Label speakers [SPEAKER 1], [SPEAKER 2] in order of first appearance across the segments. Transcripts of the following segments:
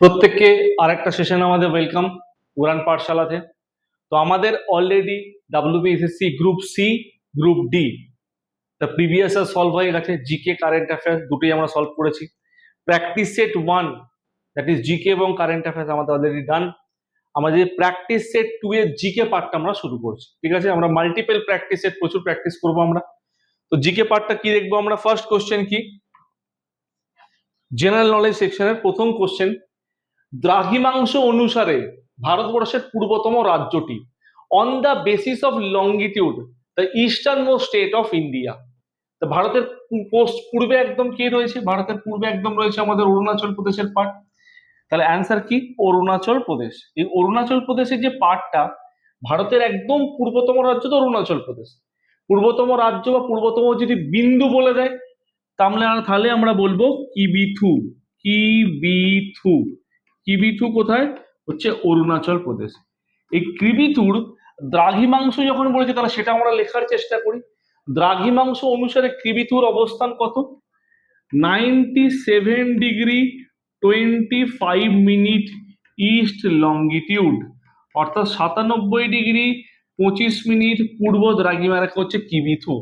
[SPEAKER 1] প্রত্যেককে আরেকটা সেশন আমাদের ওয়েলকাম উড়ান পাঠশালাতে। তো আমাদের already WBSSC group C group D the previous year solve হয়ে গেছে জিকে কারেন্ট অ্যাফেয়ার্স দুটোই আমরা সলভ করেছি। Practice set one that is GK এবং কারেন্ট অ্যাফেয়ার্স আমাদের অলরেডি ডান আমাদের প্র্যাকটিস সেট টু এর জিকে পার্টটা আমরা শুরু করছি। ঠিক আছে? আমরা মাল্টিপল প্র্যাকটিস সেট প্রচুর প্র্যাকটিস করব আমরা। তো জিকে পার্টটা কি দেখব আমরা? ফার্স্ট কোশ্চেন কি? জেনারেল নলেজ সেকশনের প্রথম কোশ্চেন দ্রাঘিমাংশ অনুসারে ভারতবর্ষের পূর্বতম রাজ্যটি on the basis of longitude the eastern most state of India তো ভারতের পূর্বে একদম কে রয়েছে? ভারতের পূর্বে একদম রয়েছে আমাদের অরুণাচল প্রদেশের পার্ট তাহলে অ্যান্সার কি? অরুণাচল প্রদেশ। এই অরুণাচল প্রদেশের যে পার্টটা ভারতের একদম পূর্বতম রাজ্য তো অরুণাচল প্রদেশ। পূর্বতম রাজ্য বা পূর্বতম যদি বিন্দু বলে দেয়, তাহলে তাহলে আমরা বলব কিবিথু। কিবিথু। কিবিথু কোথায়? হচ্ছে অরুণাচল প্রদেশ। এই কিবিথুর দ্রাঘিমাংশ যখন বলেছে, তাহলে সেটা আমরা লেখার চেষ্টা করি। দ্রাঘিমাংশ অনুসারে কিবিথুর অবস্থান কত? Ninety seven degree twenty five minute east longitude অর্থাৎ সাতানব্বই ডিগ্রি পঁচিশ মিনিট পূর্ব দ্রাঘিমা হচ্ছে কিবিথু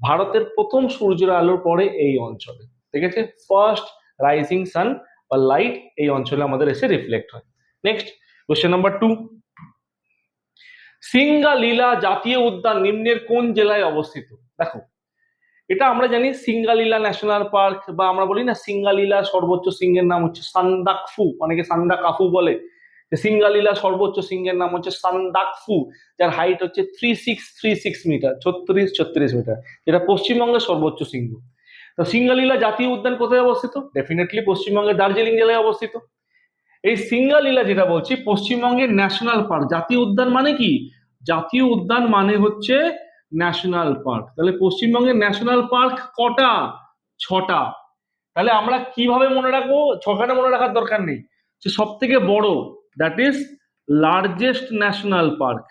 [SPEAKER 1] ভারতের প্রথম সূর্যের আলোর পরে এই অঞ্চলে। ঠিক আছে? ফার্স্ট রাইজিং সান বা লাইট এই অঞ্চলে আমাদের এসে রিফ্লেক্ট হয়। Next question number two Singalila জাতীয় উদ্যান নিম্নের কোন জেলায় অবস্থিত? দেখো, এটা আমরা জানি সিঙ্গালীলা ন্যাশনাল পার্ক বা আমরা বলি না সিঙ্গালীলা সর্বোচ্চ সিংহের নাম হচ্ছে সান্দাকফু। অনেকে সান্দাকাফু বলে। সিঙ্গালীলা সর্বোচ্চ সিংহের নাম হচ্ছে সান্দাকফু, যার হাইট হচ্ছে three six three six metre ছত্রিশ ছত্রিশ মিটার যেটা পশ্চিমবঙ্গের সর্বোচ্চ সিংহ। তো সিঙ্গালীলা জাতীয় উদ্যান কোথায় অবস্থিত? ডেফিনেটলি পশ্চিমবঙ্গের দার্জিলিং জেলায় অবস্থিত। এই সিঙ্গালীলা যেটা বলছি পশ্চিমবঙ্গের ন্যাশনাল পার্ক জাতীয় উদ্যান মানে কি? জাতীয় উদ্যান মানে হচ্ছে ন্যাশনাল পার্ক তাহলে পশ্চিমবঙ্গের ন্যাশনাল পার্ক কটা? ছটা। তাহলে আমরা কীভাবে মনে রাখব? ছখানে মনে রাখার দরকার নেই। যে সব থেকে বড় that is largest national park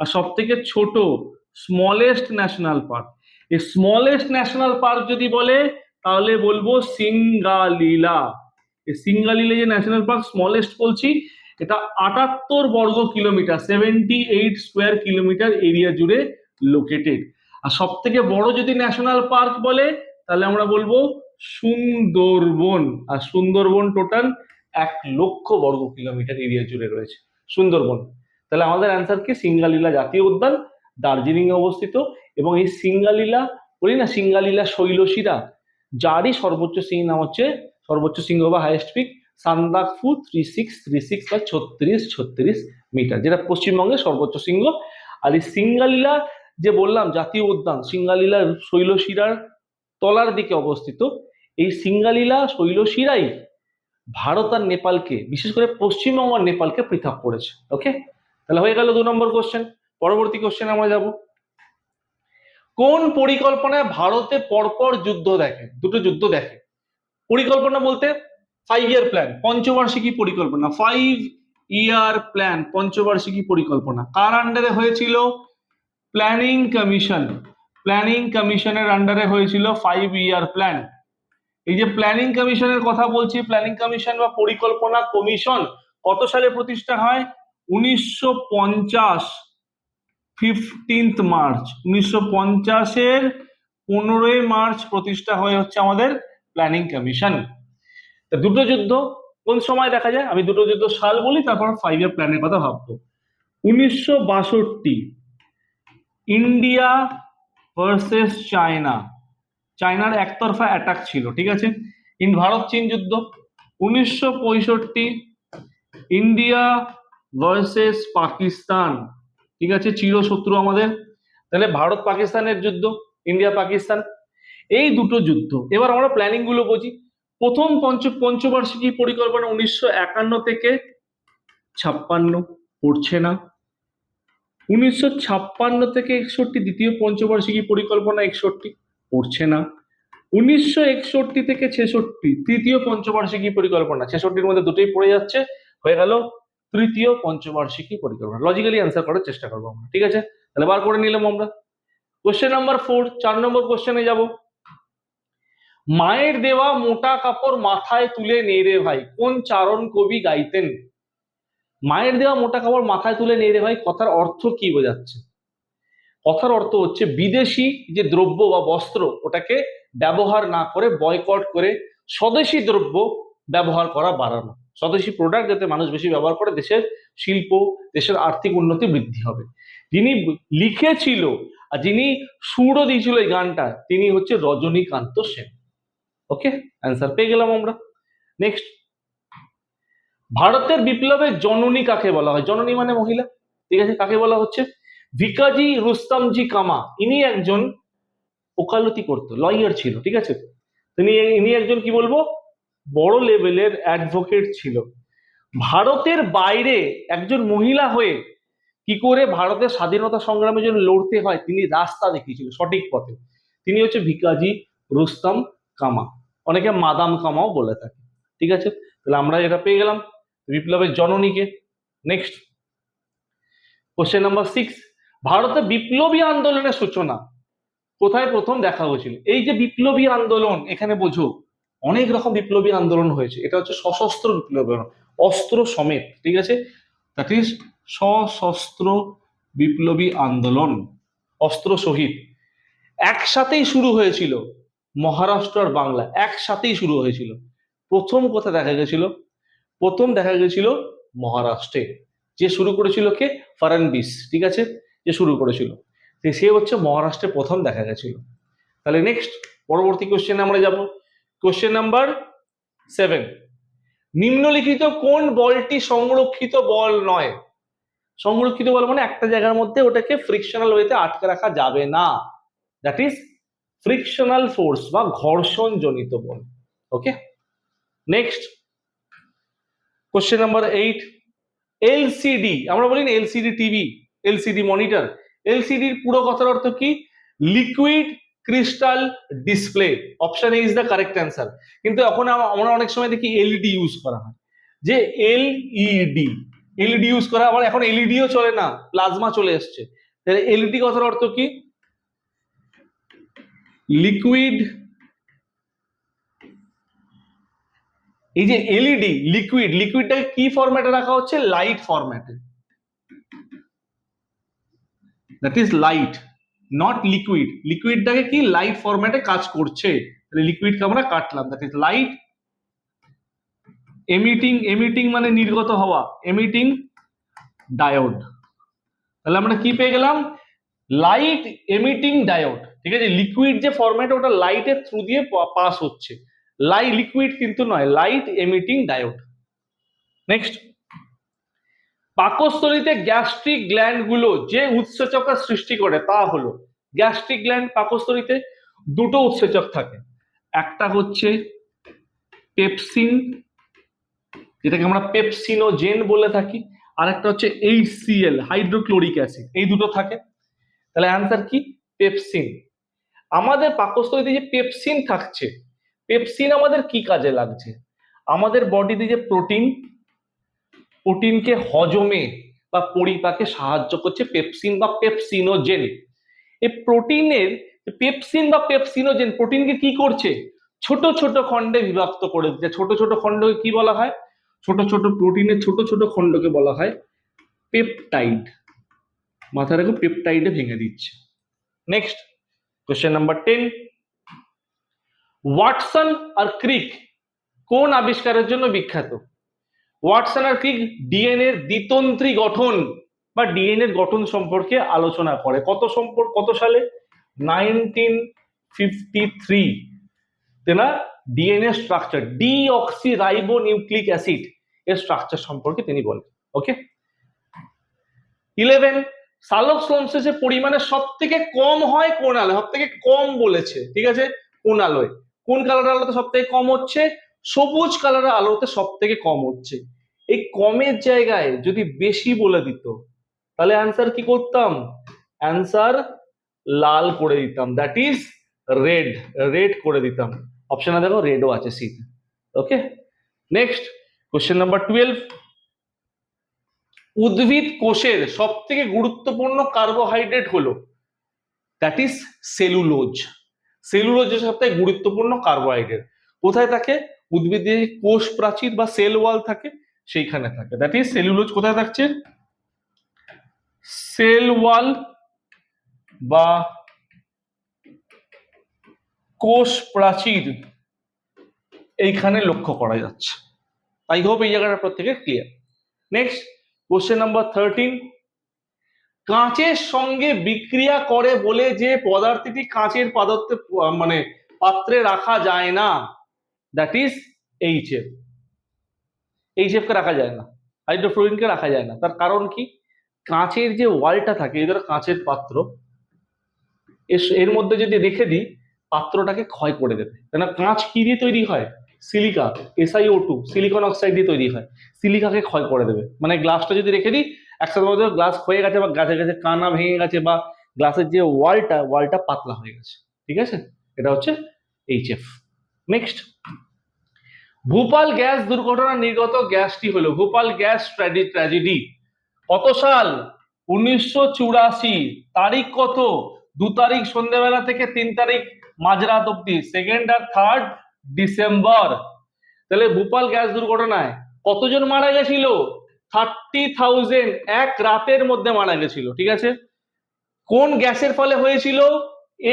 [SPEAKER 1] আর সব থেকে ছোট smallest national park smallest national park যদি বলে, তাহলে বলব সিঙ্গালীলা। সিঙ্গালীলা যে ন্যাশনাল পার্ক স্মলেস্ট বলছি, এটা আটাত্তর বর্গ kilometre seventy eight square kilometre area জুড়ে লোকেটেড আর সব থেকে বড় যদি ন্যাশনাল পার্ক বলে, তাহলে আমরা বলব সুন্দরবন। আর সুন্দরবন টোটাল এক লক্ষ বর্গ কিলোমিটার এরিয়া জুড়ে রয়েছে। সুন্দরবন। তাহলে আমাদের অ্যান্সার কি? সিঙ্গালীলা জাতীয় উদ্যান দার্জিলিং অবস্থিত। এবং এই সিঙ্গালীলা, বলি না সিঙ্গালীলা শৈলশিরা, যারই সর্বোচ্চ সিং নাম হচ্ছে, সর্বোচ্চ সিংহ বা highest peak Sandakphu three six three six বা ছত্রিশ ছত্রিশ মিটার যেটা পশ্চিমবঙ্গের সর্বোচ্চ সিংহ। আর এই সিঙ্গালীলা যে বললাম, জাতীয় উদ্যান সিঙ্গালীলার শৈলশিরার তলার দিকে অবস্থিত, এই সিঙ্গালীলা শৈলশিরাই ভারত আর নেপালকে, বিশেষ করে পশ্চিমবঙ্গ আর নেপালকে পৃথক করেছে। ওকে তাহলে হয়ে গেল দু নম্বর কোশ্চেন পরবর্তী কোশ্চেন আমরা যাব। কোন পরিকল্পনায় ভারতে পরপর যুদ্ধ দেখে, দুটো যুদ্ধ দেখে। পরিকল্পনা বলতে ফাইভ ইয়ার প্ল্যান পঞ্চবার্ষিকী পরিকল্পনা ফাইভ ইয়ার প্ল্যান পঞ্চবার্ষিকী পরিকল্পনা। কার আন্ডারে হয়েছিল? প্ল্যানিং কমিশন প্ল্যানিং কমিশনের আন্ডারে হয়েছিল ফাইভ ইয়ার প্ল্যান এই যে প্ল্যানিং কমিশনের কথা বলছি প্ল্যানিং কমিশন বা পরিকল্পনা কমিশন কত সালে প্রতিষ্ঠা হয়? উনিশশো পঞ্চাশ ফিফটিন্থ মার্চ উনিশশো পঞ্চাশের পনেরোই মার্চ প্রতিষ্ঠা হয়ে হচ্ছে আমাদের প্ল্যানিং কমিশন তা দুটো যুদ্ধ কোন সময় দেখা যায়? আমি দুটো যুদ্ধ সাল বলি, তারপর ফাইভ ইয়ার প্ল্যানের কথা ভাববো। উনিশশো বাষট্টি ইন্ডিয়া ভার্সেস চায়না চায়নার একতরফা অ্যাটাক ছিল, ঠিক আছে? ইন ভারত চীন যুদ্ধ। উনিশশো পঁয়ষট্টি ইন্ডিয়া ভার্সেস পাকিস্তান ঠিক আছে? চিরশত্রু আমাদের। তাহলে ভারত পাকিস্তানের যুদ্ধ, ইন্ডিয়া পাকিস্তান, এই দুটো যুদ্ধ। এবার আমরা প্ল্যানিংগুলো বুঝি। প্রথম পঞ্চ পঞ্চবার্ষিকী পরিকল্পনা উনিশশো একান্ন থেকে ছাপ্পান্ন পড়ছে না। উনিশশো ছাপ্পান্ন থেকে একষট্টি, দ্বিতীয় পঞ্চবার্ষিকী পরিকল্পনা একষট্টি পড়ছে না। উনিশশো একষট্টি থেকে ছেষট্টি, তৃতীয় পঞ্চবার্ষিকী পরিকল্পনা, ছেষট্টির মধ্যে দুটোই পড়ে যাচ্ছে। হয়ে গেল তৃতীয় পঞ্চবার্ষিকী পরিকল্পনা। লজিক্যালি অ্যান্সার করার চেষ্টা করব আমরা, ঠিক আছে? তাহলে বার করে নিলাম আমরা। কোশ্চেন নাম্বার ফোর চার নম্বর কোশ্চেনে যাব। মায়ের দেওয়া মোটা কাপড় মাথায় তুলে নে রে ভাই, কোন চারণ কবি গাইতেন? মায়ের দেওয়া মোটা কাপড় মাথায় তুলে নে রে ভাই, কথার অর্থ কি বোঝাচ্ছে? কথার অর্থ হচ্ছে বিদেশি যে দ্রব্য বা বস্ত্র, ওটাকে ব্যবহার না করে বয়কট করে স্বদেশি দ্রব্য ব্যবহার করা বাড়ানো। স্বদেশি প্রোডাক্ট যাতে মানুষ বেশি ব্যবহার করে, দেশের শিল্প, দেশের আর্থিক উন্নতি বৃদ্ধি হবে। যিনি লিখেছিল আর যিনি সুরও দিয়েছিল এই গানটা, তিনি হচ্ছে রজনীকান্ত সেন। ওকে অ্যান্সার পেয়ে গেলাম আমরা। নেক্সট ভারতের বিপ্লবের জননী কাকে বলা হয়? জননী মানে মহিলা। ঠিক আছে, কাকে বলা হচ্ছে? ভিকাজি রুস্তমজি কামা। ইনি একজন ওকালতি করতো লয়ার ছিল, ঠিক আছে? তিনি, ইনি একজন কি বলব? বড় লেভেলের অ্যাডভোকেট ছিল। ভারতের বাইরে একজন মহিলা হয়ে কি করে ভারতের স্বাধীনতা সংগ্রামের জন্য লড়তে হয়, তিনি রাস্তা দেখিয়েছিল সঠিক পথে। তিনি হচ্ছে ভিকাজি রুস্তম কামা। অনেকে মাদাম কামাও বলে থাকে। ঠিক আছে? তাহলে আমরা এটা পেয়ে গেলাম বিপ্লবের জননীকে। নেক্সট কোশ্চেন নাম্বার সিক্স ভারতে বিপ্লবী আন্দোলনের সূচনা। কোথায় প্রথম দেখা হয়েছিল? এই যে বিপ্লবী আন্দোলন, এখানে বোঝো। অনেক রকম বিপ্লবী আন্দোলন হয়েছে। এটা হচ্ছে সশস্ত্র বিপ্লবী অস্ত্র সমেত, ঠিক আছে? দ্যাট ইজ সশস্ত্র বিপ্লবী আন্দোলন, অস্ত্র শহীদ একসাথেই শুরু হয়েছিল মহারাষ্ট্র আর বাংলা, একসাথেই শুরু হয়েছিল। প্রথম কথা দেখা গেছিল, প্রথম দেখা গেছিল মহারাষ্ট্রে। যে শুরু করেছিল কে? ফারানবিস ঠিক আছে? যে শুরু করেছিল। সে হচ্ছে মহারাষ্ট্রে প্রথম দেখা গেছিল। তাহলে নেক্সট পরবর্তী কোশ্চেনে আমরা যাব। কোশ্চেন নাম্বার সেভেন নিম্নলিখিত কোন বলটি সংরক্ষিত বল নয়? সংরক্ষিত বল মানে একটা জায়গার মধ্যে ওটাকে ফ্রিকশনাল ওয়েতে আটকে রাখা যাবে না। দ্যাট ইজ ফ্রিকশনাল ফোর্স বা ঘর্ষণ জনিত বল। Okay next question number eight LCD আমরা বলি না এলসিডি টিভি এলসিডি মনিটর এলসিডির পুরো কথার অর্থ কি? Liquid crystal display option A is the correct answer কিন্তু এখন আম- আমরা অনেক সময় দেখি এলইডি ইউজ করা হয়। যে এলইডি এলইডি ইউজ করা, আবার এখন এলইডিও চলে না প্লাজমা চলে এসছে। তাহলে এলইডি কথার অর্থ কি? লিকুইড এই যে এলইডি লিকুইড লিকুইডটাকে কি ফরম্যাটে রাখা হচ্ছে? লাইট ফরম্যাটে that is light not liquid লিকুইডটাকে কি? লাইট ফরম্যাটে কাজ করছে। তাহলে লিকুইডকে আমরা কাটলাম। That is light emitting emitting মানে নির্গত হওয়া এমিটিং ডায়োড তাহলে আমরা কি পেয়ে গেলাম? লাইট এমিটিং ডায়োড ঠিক আছে? লিকুইড যে ফরম্যাট ওটা লাইটের থ্রু দিয়ে পাস হচ্ছে। লাই লিকুইড কিন্তু নয় লাইট এমিটিং ডায়োড নেক্সট পাকস্থলীতে গ্যাস্ট্রিক গ্ল্যান্ডগুলো যে উৎসেচকের সৃষ্টি করে তা হলো, গ্যাস্ট্রিক গ্ল্যান্ড পাকস্থলীতে দুটো উৎসেচক থাকে। একটা হচ্ছে পেপসিন, যেটাকে আমরা পেপসিনোজেন বলে থাকি, আর একটা হচ্ছে এইচসিএল হাইড্রোক্লোরিক অ্যাসিড, এই দুটো থাকে। তাহলে অ্যান্সার কি? পেপসিন। আমাদের পাকস্থলীতে যে পেপসিন থাকছে, পেপসিন আমাদের কি কাজে লাগছে? আমাদের বডিতে যে প্রোটিন প্রোটিনকে হজমে বা পরিপাকে সাহায্য করছে পেপসিন বা পেপসিনোজেন। এই প্রোটিনের, পেপসিন বা পেপসিনোজেন প্রোটিনকে কি করছে? ছোট ছোট খণ্ডে বিভক্ত করে দিচ্ছে। ছোট ছোট খণ্ডকে কি বলা হয়? ছোট ছোট প্রোটিনের ছোট ছোট খণ্ডকে বলা হয় পেপটাইড। রেখে, পেপটাইডে ভেঙে দিচ্ছে। Next question number ten Watson আর ক্রিক কোন আবিষ্কারের জন্য বিখ্যাত? ওয়াটসন আর ক্রিক ডিএনএর দ্বিতন্ত্রী গঠন বা ডিএনএর গঠন সম্পর্কে আলোচনা করে। কত সম্পর্ক, কত সালে? নাইনটিন ফিফটি থ্রি তেনা DNA structure deoxy ribo nucleic acid এর স্ট্রাকচার সম্পর্কে তিনি বলেন। ওকে ইলেভেন সালোক সংশ্লেষের পরিমাণে সব থেকে কম হয় কোন আলোয় সব থেকে কম বলেছে, ঠিক আছে? কোন আলোয় কোন কালার আলোতে সব থেকে কম হচ্ছে? সবুজ কালারের আলোতে সব থেকে কম হচ্ছে। এই কমের জায়গায় যদি বেশি বলে দিত, তাহলে অ্যান্সার কি করতাম? অ্যান্সার লাল করে দিতাম। দ্যাট ইজ রেড রেড করে দিতাম। অপশনে দেখো রেডও আছে seat okay next question number twelve উদ্ভিদ কোষের সব থেকে গুরুত্বপূর্ণ কার্বোহাইড্রেট হলো দ্যাট ইজ সেলুলোজ সেলুলোজ হচ্ছে সবথেকে গুরুত্বপূর্ণ কার্বোহাইড্রেট কোথায় থাকে? উদ্ভিদের কোষ প্রাচীর বা সেল ওয়াল থাকে, সেইখানে থাকে। দ্যাট ইজ সেলুলোজ কোথায় থাকছে? সেল ওয়াল বা কোষ প্রাচীর এইখানে লক্ষ্য করা যাচ্ছে। আই হোপ এই জায়গাটা প্রত্যেকে clear next question number thirteen কাঁচের সঙ্গে বিক্রিয়া করে বলে যে পদার্থটি কাঁচের পাদার্থে মানে পাত্রে রাখা যায় না। That is H F H এফকে রাখা যায় না। হাইড্রোফ্লোরিনকে রাখা যায় না। তার কারণ কি? কাঁচের যে ওয়ালটা থাকে, এই ধরো কাঁচের পাত্র, এর- মধ্যে যদি রেখে দিই, পাত্রটাকে ক্ষয় করে দেবে। কেন কাঁচ কি দিয়ে তৈরি হয়? Silica SIO two silicon oxide দিয়ে তৈরি হয়। সিলিকাকে ক্ষয় করে দেবে। মানে গ্লাসটা যদি রেখে দিই, একসাথে মধ্যে গ্লাস ক্ষয়ে গেছে বা গাছে গাছে কানা ভেঙে গেছে বা গ্লাসের যে ওয়ালটা ওয়ালটা পাতলা হয়ে গেছে। ঠিক আছে? এটা হচ্ছে H F next Bhopal gas দুর্ঘটনা নির্গত গ্যাসটি হলো ভূপাল গ্যাস ট্র্যাজেডি। কত সাল? উনিশশো চুরাশি। তারিখ কত? দু তারিখ সন্ধ্যেবেলা থেকে তিন তারিখ মাঝরাত অব্দি সেকেন্ড আর থার্ড ডিসেম্বর। তাহলে ভূপাল গ্যাস দুর্ঘটনায় কতজন মারা গেছিল? থার্টি থাউজেন্ড এক রাতের মধ্যে মারা গেছিল, ঠিক আছে? কোন গ্যাসের ফলে হয়েছিল?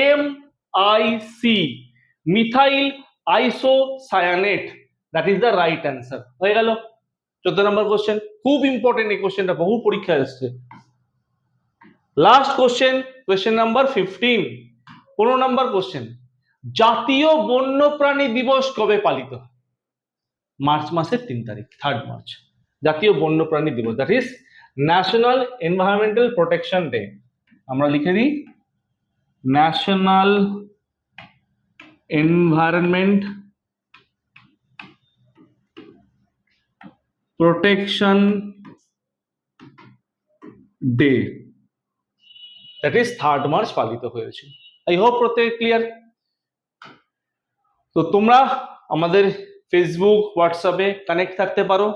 [SPEAKER 1] M I C, methyl isocyanate. That is the right answer হয়ে গেল। চোদ্দ নম্বর কোশ্চেন খুব ইম্পর্টেন্ট এই কোশ্চেনটা বহু পরীক্ষা এসছে last question question number fifteen পনেরো নম্বর কোশ্চেন জাতীয় বন্যপ্রাণী দিবস কবে পালিত হয়? মার্চ মাসের তিন তারিখ থার্ড মার্চ জাতীয় বন্যপ্রাণী দিবস that is national environmental protection day আমরা লিখে দিই national environment protection day that is third March পালিত হয়েছিল আই হোপ প্রত্যেক ক্লিয়ার তো তোমরা আমাদের ফেসবুক হোয়াটসঅ্যাপে কানেক্ট থাকতে পারো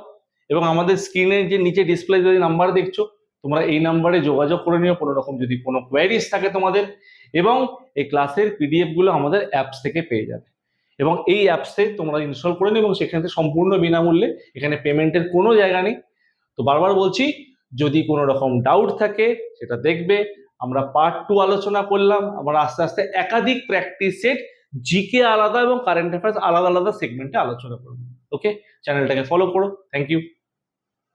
[SPEAKER 1] এবং আমাদের স্ক্রিনে যে নিচে ডিসপ্লে যদি নাম্বার দেখছ, তোমরা এই নাম্বারে যোগাযোগ করে নিও, কোনো রকম যদি কোনো কোয়ারিজ থাকে তোমাদের এবং এই ক্লাসের পিডিএফগুলো আমাদের অ্যাপস থেকে পেয়ে যাবে। এবং এই অ্যাপসে তোমরা ইনস্টল করে নিও এবং সেখান থেকে সম্পূর্ণ বিনামূল্যে এখানে পেমেন্টের কোনো জায়গা নেই। তো বারবার বলছি, যদি কোনো রকম ডাউট থাকে, সেটা দেখবে। আমরা পার্ট টু আলোচনা করলাম। আমরা আস্তে আস্তে একাধিক প্র্যাকটিস সেট জিকে আলাদা এবং কারেন্ট অ্যাফেয়ার্স আলাদা আলাদা সেগমেন্টে আলোচনা করব। ওকে চ্যানেলটাকে ফলো করো। Thank you